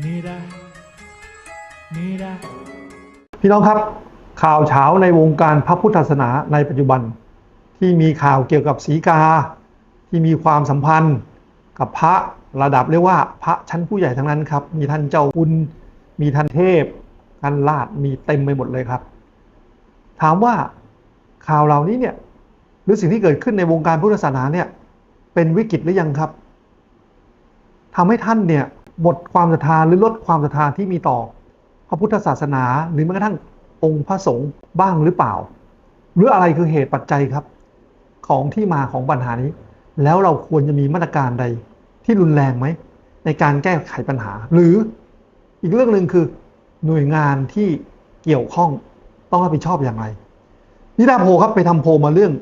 Mira, mira. พี่น้องครับ ข่าวเช้าในวงการพระพุทธศาสนาในปัจจุบัน ที่มีข่าวเกี่ยวกับสีกา ที่มีความสัมพันธ์กับพระระดับเรียกว่าพระชั้นผู้ใหญ่ทั้งนั้นครับ มีท่านเจ้าคุณมีท่านเทพท่านราชมีเต็มไปหมดเลยครับ ถามว่าข่าวเหล่านี้เนี่ยหรือสิ่งที่เกิดขึ้นในวงการพุทธศาสนาเนี่ยเป็นวิกฤตหรือยังครับทำให้ท่านเนี่ย หมดความศรัทธาหรือลดความศรัทธาที่มีต่อ พระพุทธศาสนา หรือแม้กระทั่งองค์พระสงฆ์บ้างหรือเปล่า หรืออะไรคือเหตุปัจจัยครับ ของที่มาของปัญหานี้ แล้วเราควรจะมีมาตรการใดที่รุนแรงไหม ในการแก้ไขปัญหา หรืออีกเรื่องหนึ่งคือหน่วยงานที่เกี่ยวข้องต้องรับผิดชอบอย่างไร นิดาโพครับไปทำโพมาเรื่อง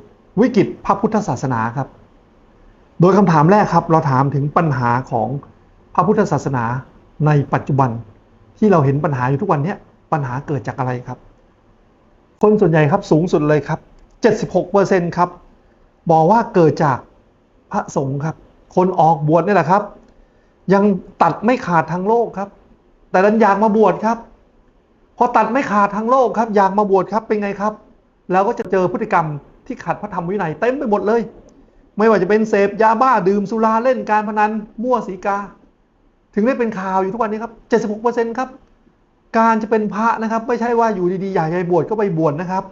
วิกฤตพระพุทธศาสนาครับ โดยคำถามแรกครับ เราถามถึงปัญหาของ พระพุทธศาสนาในปัจจุบันที่เราเห็นปัญหาอยู่ทุกวันนี้ปัญหาเกิดจากอะไรครับ คนส่วนใหญ่ครับสูงสุดเลยครับ 76%ครับบอกว่าเกิดจากพระสงฆ์ครับ คนออกบวชนี่แหละครับ ยังตัดไม่ขาดทางโลกครับ แต่ดันอยากมาบวชครับ พอตัดไม่ขาดทางโลกครับ อยากมาบวชครับเป็นไงครับ แล้วก็จะเจอพฤติกรรมที่ขัดพระธรรมวินัยเต็มไปหมดเลย ไม่ว่าจะเป็นเสพยาบ้าดื่มสุราเล่นการพนันมั่วสีกา ถึงได้เป็นข่าวอยู่ทุกวันนี้ครับ 76%ครับ การจะเป็นพระนะครับ ไม่ใช่ว่าอยู่ดีๆ อยากจะไปบวชก็ไปบวชนะครับ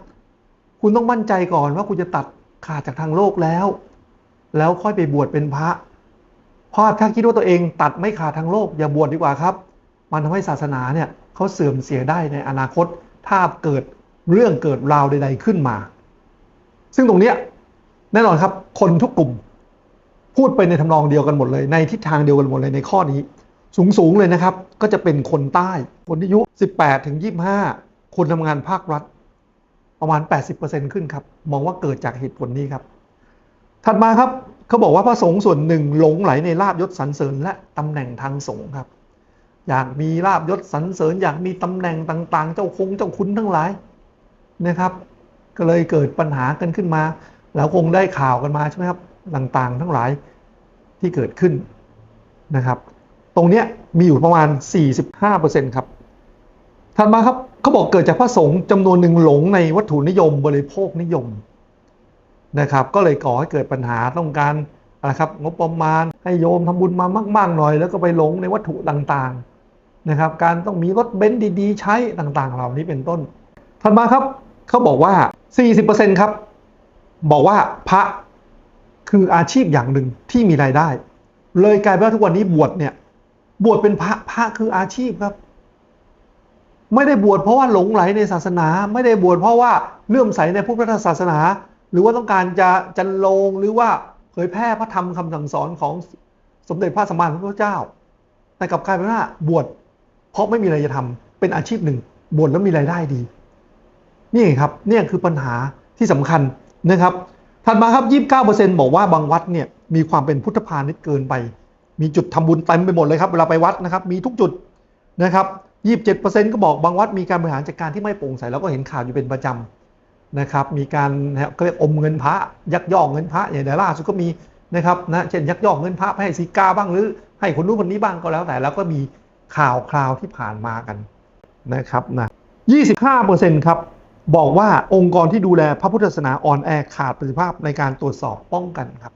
คุณต้องมั่นใจก่อนว่าคุณจะตัดขาดจากทางโลกแล้ว แล้วค่อยไปบวชเป็นพระ เพราะถ้าคิดว่าตัวเองตัดไม่ขาดทางโลก อย่าบวชดีกว่าครับ มันทำให้ศาสนาเนี่ยเขาเสื่อมเสียได้ในอนาคต ถ้าเกิดเรื่องเกิดราวใด ๆขึ้นมา ซึ่งตรงเนี้ยแน่นอนครับ คนทุกกลุ่ม พูดไปในทำนองเดียวกันหมดเลย ในทิศทางเดียวกันหมดเลยในข้อนี้ สูงสูงเลยนะครับ ก็จะเป็นคนใต้คนอายุ 18 ถึง 25 คนทำงานภาครัฐ ประมาณ 80%ขึ้นครับ มองว่าเกิดจากเหตุผลนี้ครับ ถัดมาครับเขาบอกว่าพระสงฆ์ส่วนหนึ่งหลงไหลในลาบยศสรรเสริญและตำแหน่งทางสงฆ์ครับ อยากมีลาบยศสรรเสริญ อยากมีตำแหน่งต่างๆ เจ้าคงเจ้าคุณทั้งหลายนะครับ ก็เลยเกิดปัญหากันขึ้นมาแล้วคงได้ข่าวกันมาใช่ไหมครับต่างๆ ทั้งหลายที่เกิดขึ้นนะครับ ตรงเนี้ยมีอยู่ประมาณ 45%ครับถัดมาครับเขาบอกเกิดจากพระสงฆ์จำนวนหนึ่งหลงในวัตถุนิยมบริโภคนิยมนะครับ ก็เลยก่อให้เกิดปัญหาต้องการอะครับงบประมาณให้โยมทำบุญมามากๆหน่อย แล้วก็ไปหลงในวัตถุต่างๆนะครับ การต้องมีรถเบนซ์ดีๆ ใช้ต่างๆ เหล่านี้เป็นต้น ถัดมาครับเขาบอกว่า 40%ครับบอกว่าพระคืออาชีพอย่างหนึ่งที่มีรายได้ เลยกลายเป็นว่าทุกวันนี้บวชเนี่ย บวชเป็นพระพระคืออาชีพครับ ไม่ได้บวชเพราะว่าหลงไหลในศาสนา ไม่ได้บวชเพราะว่าเลื่อมใสในพุทธศาสนา หรือว่าต้องการจะจันลงหรือว่าเผยแพร่พระธรรมคำสั่งสอนของสมเด็จพระสัมมาสัมพุทธเจ้า แต่กลับกลายเป็นว่าบวชเพราะไม่มีอะไรจะทำเป็นอาชีพหนึ่งบวชแล้วมีรายได้ดี นี่ครับเนี่ยคือปัญหาที่สำคัญนะครับถัดมาครับ 29%บอกว่าบางวัดเนี่ยมีความเป็นพุทธพาณิชย์เกินไป มีจุดทำบุญเต็มไปหมดเลยครับเวลาไปวัดนะครับ มีทุกจุดนะครับ27%ก็บอกบางวัดมีการบริหารจัดการที่ไม่โปร่งใสเราก็เห็นข่าวอยู่เป็นประจำนะครับ มีการเขาเรียกอมเงินพระยักยอกเงินพระอย่างเดล่าสุดก็มีนะครับนะเช่นยักยอกเงินพระให้สีกาบ้างหรือ ให้คนนู้นคนนี้บ้างก็แล้วแต่แล้วก็มีข่าวคราวที่ผ่านมากันนะครับนะ25%ครับบอกว่าองค์กรที่ดูแลพระพุทธศาสนาอ่อนแอขาดประสิทธิภาพในการตรวจสอบป้องกันครับ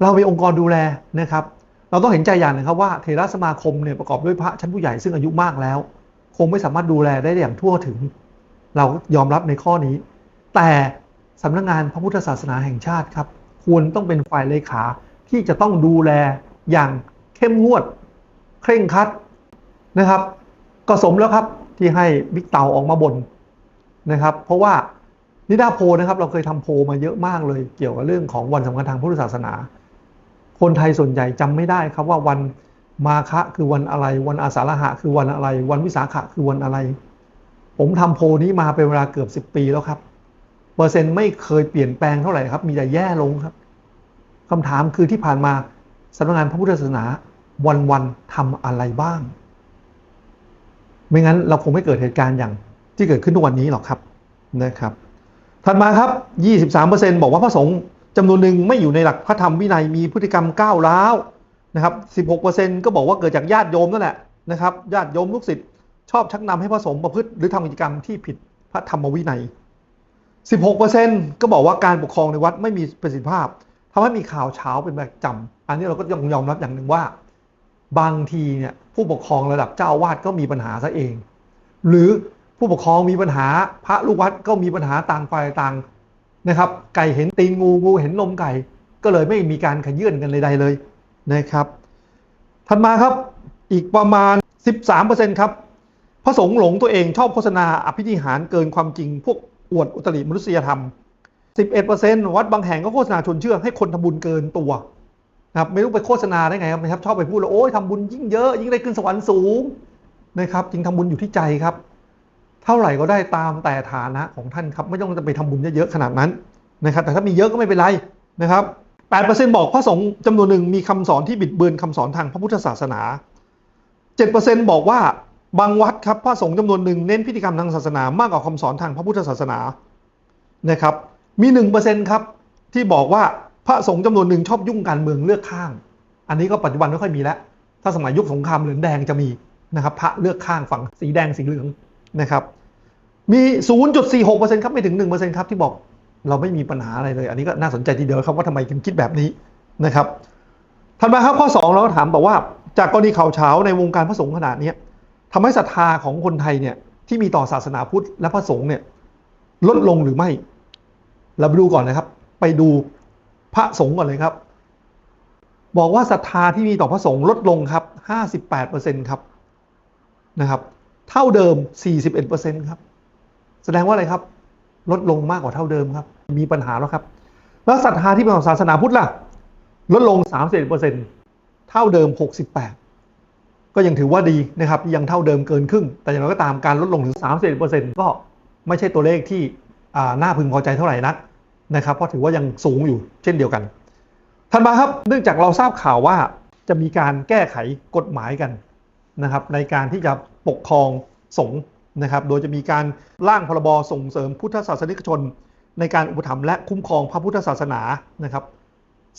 เราเป็นองค์กรดูแลนะครับ เราต้องเห็นใจอย่างหนึงครับว่าเทรสมาคมเนี่ยประกอบด้วยพระชั้นผู้ใหญ่ซึ่งอายุมากแล้ว คงไม่สามารถดูแลได้อย่างทั่วถึง เรายอมรับในข้อนี้ แต่สำนักงานพระพุทธศาสนาแห่งชาติครับ ควรต้องเป็นฝ่ายเลขาที่จะต้องดูแลอย่างเข้มงวด เคร่งครัดนะครับ ก็สมแล้วครับที่ให้บิ๊กเต่าออกมาบ่นนะครับ เพราะว่านิดาโพนะครับ เราเคยทำโพมาเยอะมากเลย เกี่ยวกับเรื่องของวันสำคัญทางพุทธศาสนา คนไทยส่วนใหญ่จำไม่ได้ครับว่าวันมาฆะคือวันอะไร วันอาสาฬหะคือวันอะไร วันวิสาขะคือวันอะไร ผมทำโพนี้มาเป็นเวลาเกือบ 10 ปีแล้วครับ เปอร์เซ็นต์ไม่เคยเปลี่ยนแปลงเท่าไหร่ครับ มีแต่แย่ลงครับคำถามคือที่ผ่านมาสำนักงานพระพุทธศาสนาวันๆทำอะไรบ้าง ไม่งั้นเราคงไม่เกิดเหตุการณ์อย่างที่เกิดขึ้นทุกวันนี้หรอกครับนะครับ ถัดมาครับ 23%บอกว่าพระสงฆ์ จำนวนหนึ่งไม่อยู่ในหลักพระธรรมวินัยมีพฤติกรรมก้าวร้าวนะครับ 16%ก็บอกว่าเกิดจากญาติโยมนั่นแหละนะครับ ญาติโยมลูกศิษย์ชอบชักนำให้พระสงฆ์ประพฤติหรือทำกิจกรรมที่ผิดพระธรรมวินัย 16%ก็บอกว่าการปกครองในวัดไม่มีประสิทธิภาพทำให้มีข่าวเช้าเป็นประจำอันนี้เราก็ต้องยอมรับอย่างหนึ่งว่า บางทีเนี่ยผู้ปกครองระดับเจ้าวาสก็มีปัญหาซะเอง หรือผู้ปกครองมีปัญหาพระลูกวัดก็มีปัญหาต่างฝ่ายต่าง นะครับไก่เห็นตีนงูงูเห็นนมไก่ ก็เลยไม่มีการขยื่นกันใดๆเลยนะครับถัดมาครับอีกประมาณ 13%ครับพระสงฆ์หลงตัวเองชอบโฆษณาอภินิหารเกินความจริง พวกอวดอุตริมนุษยธรรม 11%วัดบางแห่งก็โฆษณาชวนเชื่อให้คนทำบุญเกินตัวนะครับไม่รู้ไปโฆษณาได้ไงครับนะครับชอบไปพูดแล้วโอ้ยทำบุญยิ่งเยอะ ยิ่งได้ขึ้นสวรรค์สูงนะครับจริงทำบุญอยู่ที่ใจครับ เท่าไหร่ก็ได้ตามแต่ฐานะของท่านครับ ไม่ต้องจะไปทำบุญเยอะๆขนาดนั้นนะครับ แต่ถ้ามีเยอะก็ไม่เป็นไรนะครับ8%บอกพระสงฆ์จำนวนหนึ่งมีคำสอนที่บิดเบือนคำสอนทางพระพุทธศาสนา7%บอกว่าบางวัดครับพระสงฆ์จำนวนหนึ่งเน้นพิธีกรรมทางศาสนามากกว่าคำสอนทางพระพุทธศาสนานะครับ มี1%ครับที่บอกว่าพระสงฆ์จำนวนหนึ่งชอบยุ่งการเมืองเลือกข้าง อันนี้ก็ปัจจุบันไม่ค่อยมีแล้ว ถ้าสมัยยุคสงครามเหลืองแดงจะมีนะครับ พระเลือกข้างฝั่งสีแดงสีเหลือง นะครับ มี 0.46%ครับไม่ถึง 1%ครับที่บอกเราไม่มีปัญหาอะไรเลย อันนี้ก็น่าสนใจทีเดียวครับว่าทำไมถึงคิดแบบนี้นะครับถัดมาครับข้อ 2 เราก็ถามบอกว่า จากกรณีข่าวเช้าในวงการพระสงฆ์ขนาดนี้ทำให้ศรัทธาของคนไทยเนี่ยที่มีต่อศาสนาพุทธและพระสงฆ์เนี่ยลดลงหรือไม่ เราไปดูก่อนนะครับ ไปดูพระสงฆ์ก่อนเลยครับ บอกว่าศรัทธาที่มีต่อพระสงฆ์ลดลงครับ 58%ครับนะครับ เท่าเดิม 41%ครับ แสดงว่าอะไรครับ ลดลงมากกว่าเท่าเดิมครับ มีปัญหาแล้วครับ แล้วศรัทธาที่เป็นของศาสนาพุทธล่ะ ลดลง 31%เท่าเดิม 68 ก็ยังถือว่าดีนะครับ ยังเท่าเดิมเกินครึ่ง แต่อย่างไรก็ตามการลดลงถึง 31%ก็ไม่ใช่ตัวเลขที่น่าพึงพอใจเท่าไหร่นักนะครับ เพราะถือว่ายังสูงอยู่เช่นเดียวกันทันมาครับ เนื่องจากเราทราบข่าวว่าจะมีการแก้ไขกฎหมายกัน นะครับในการที่จะปกครองสงฆ์นะครับ โดยจะมีการร่างพรบส่งเสริมพุทธศาสนิกชน ในการอุปถัมภ์และคุ้มครองพระพุทธศาสนานะครับ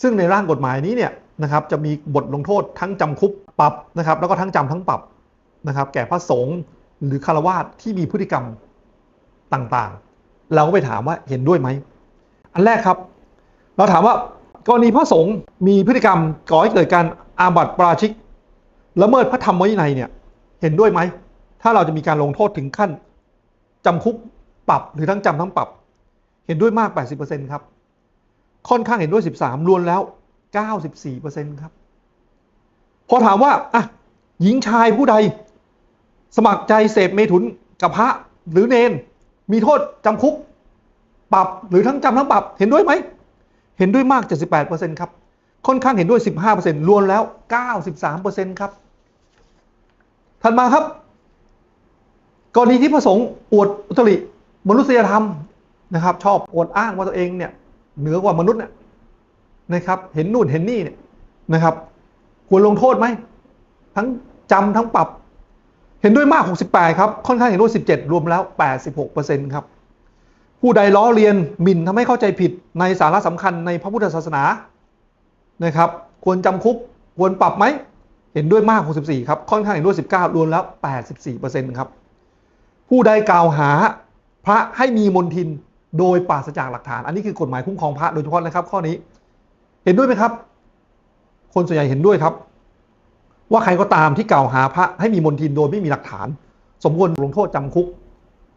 ซึ่งในร่างกฎหมายนี้เนี่ยนะครับจะมีบทลงโทษทั้งจำคุกปรับนะครับ แล้วก็ทั้งจำทั้งปรับนะครับ แก่พระสงฆ์หรือคารวาสที่มีพฤติกรรมต่างๆ เราก็ไปถามว่าเห็นด้วยไหมอันแรกครับ เราถามว่ากรณีพระสงฆ์มีพฤติกรรมก่อให้เกิดการอาบัติปราชิก ละเมิดพระธรรมวินัยเนี่ย เห็นด้วยไหม ถ้าเราจะมีการลงโทษถึงขั้นจำคุกปรับหรือทั้งจำทั้งปรับ เห็นด้วยมาก 80%ครับ ค่อนข้างเห็นด้วย 13 รวมแล้ว 94%ครับ พอถามว่าอะหญิงชายผู้ใด สมัครใจเสพเมถุนกับพระหรือเนน มีโทษจำคุก ปรับหรือทั้งจำทั้งปรับ เห็นด้วยไหม เห็นด้วยมาก 78%ครับ ค่อนข้างเห็นด้วย 15%รวมแล้ว 93%ครับถัดมาครับ กรณีที่พระสงฆ์อวดอุตริมนุษยธรรมนะครับ ชอบอวดอ้างว่าตัวเองเนี่ยเหนือกว่ามนุษย์เนี่ยนะครับ เห็นนู่นเห็นนี่เนี่ยนะครับ ควรลงโทษไหม ทั้งจำทั้งปรับ เห็นด้วยมาก 68 ครับ ค่อนข้างเห็นด้วย 17 รวมแล้ว 86%ครับ ผู้ใดล้อเลียนหมิ่นทำให้เข้าใจผิดในสาระสำคัญในพระพุทธศาสนา นะครับ ควรจำคุกควรปรับไหม เห็นด้วยมาก 64 ครับ ค่อนข้างเห็นด้วย 19 รวมแล้ว 84%ครับ ผู้ใดกล่าวหาพระให้มีมนทินโดยปราศจากหลักฐาน อันนี้คือกฎหมายคุ้มครองพระโดยเฉพาะนะครับ ข้อนี้ เห็นด้วยไหมครับ คนส่วนใหญ่เห็นด้วยครับ ว่าใครก็ตามที่กล่าวหาพระให้มีมนทินโดยไม่มีหลักฐาน สมควรลงโทษจำคุก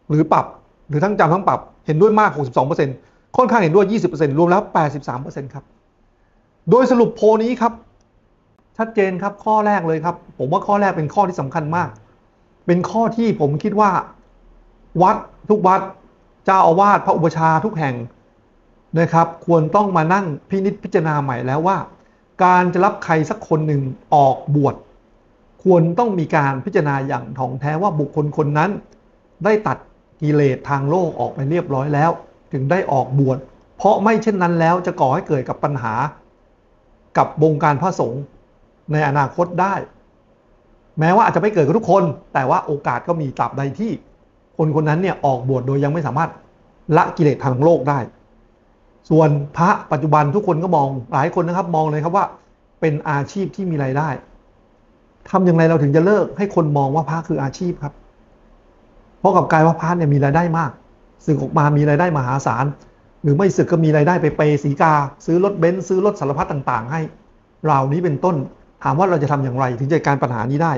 หรือปรับ หรือทั้งจำทั้งปรับ เห็นด้วยมาก 62%ค่อนข้างเห็นด้วย 20%รวมแล้ว 83%ครับ โดยสรุปโพลนี้ครับ ชัดเจนครับข้อแรกเลยครับ ผมว่าข้อแรกเป็นข้อที่สำคัญมาก เป็นข้อที่ผมคิดว่า วัดทุกวัดเจ้าอาวาสพระอุปชาทุกแห่งนะครับ ควรต้องมานั่งพินิจพิจารณาใหม่แล้วว่า การจะรับใครสักคนหนึ่งออกบวชควรต้องมีการพิจารณาอย่างถ่องแท้ว่าบุคคลคนนั้น ได้ตัดกิเลสทางโลกออกไปเรียบร้อยแล้ว ถึงได้ออกบวชเพราะไม่เช่นนั้นแล้วจะก่อให้เกิดกับปัญหา กับวงการพระสงฆ์ในอนาคตได้ แม้ว่าอาจจะไม่เกิดกับทุกคน แต่ว่าโอกาสก็มีตราบใดที่ คนคนนั้นเนี่ยออกบวชโดยยังไม่สามารถละกิเลสทางโลกได้ ส่วนพระปัจจุบันทุกคนก็มองหลายคนนะครับ มองเลยครับว่าเป็นอาชีพที่มีรายได้ทำอย่างไรเราถึงจะเลิกให้คนมองว่าพระคืออาชีพครับ เพราะกับกายว่าพระเนี่ยมีรายได้มากสึกออกมามีรายได้มหาศาล หรือไม่สึกก็มีรายได้ไปเปย์สีกา ซื้อรถเบนซ์ซื้อรถสารพัดต่างๆ ให้เหล่านี้เป็นต้น ถามว่าเราจะทำอย่างไร ถึงจะการปัญหานี้ได้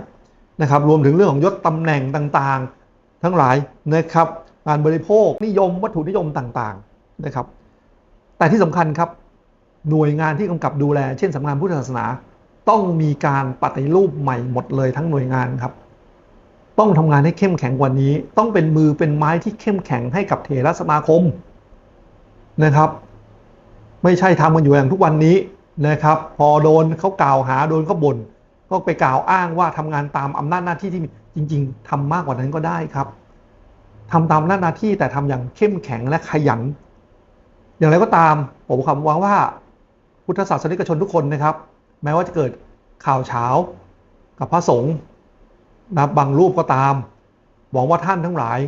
นะครับ รวมถึงเรื่องของยศตำแหน่งต่างๆ ทั้งหลายนะครับการบริโภคนิยมวัตถุนิยมต่างๆนะครับ แต่ที่สำคัญครับหน่วยงานที่กำกับดูแล เช่นสำนักงานพุทธศาสนา ต้องมีการปฏิรูปใหม่หมดเลยทั้งหน่วยงานครับ ต้องทำงานให้เข้มแข็งกว่านี้ ต้องเป็นมือเป็นไม้ที่เข้มแข็งให้กับเถรสมาคม นะครับ ไม่ใช่ทำกันอยู่อย่างทุกวันนี้นะครับ พอโดนเขากล่าวหาโดนเขาบ่นก็ไปกล่าวอ้างว่าทำงานตามอำนาจหน้าที่ที่มีจริง ๆทำมากกว่านั้นก็ได้ครับทำตามอำนาหน้าที่แต่ทำอย่างเข้มแข็งและขยัน อย่างไรก็ตามผมคำวังว่า พุทธศาสนิกชนทุกคนนะครับ แม้ว่าจะเกิดข่าวเช้ากับพระสงฆ์นะบางรูปก็ตามหวังว่าท่านทั้งหลาย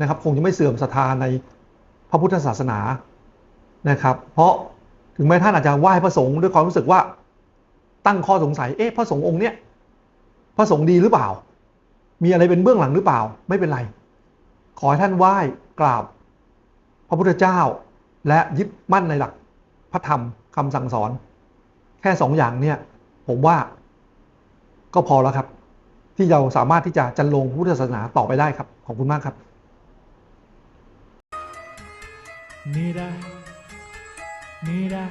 นะครับ คงจะไม่เสื่อมศรัทธาในพระพุทธศาสนา นะครับ เพราะถึงแม้ท่านอาจจะไหว้พระสงฆ์ด้วยความรู้สึกว่า ตั้งข้อสงสัยเอ๊ะพระสงฆ์องค์เนี้ยพระสงฆ์ดีหรือเปล่า มีอะไรเป็นเบื้องหลังหรือเปล่า ไม่เป็นไร ขอให้ท่านไหว้กราบ พระพุทธเจ้า และยึดมั่นในหลักพระธรรมคำสั่งสอน แค่สองอย่างเนี่ย ผมว่า ก็พอแล้วครับ ที่เราสามารถที่จะจันลงพุทธศาสนาต่อไปได้ครับ ขอบคุณมากครับ Mira, mira.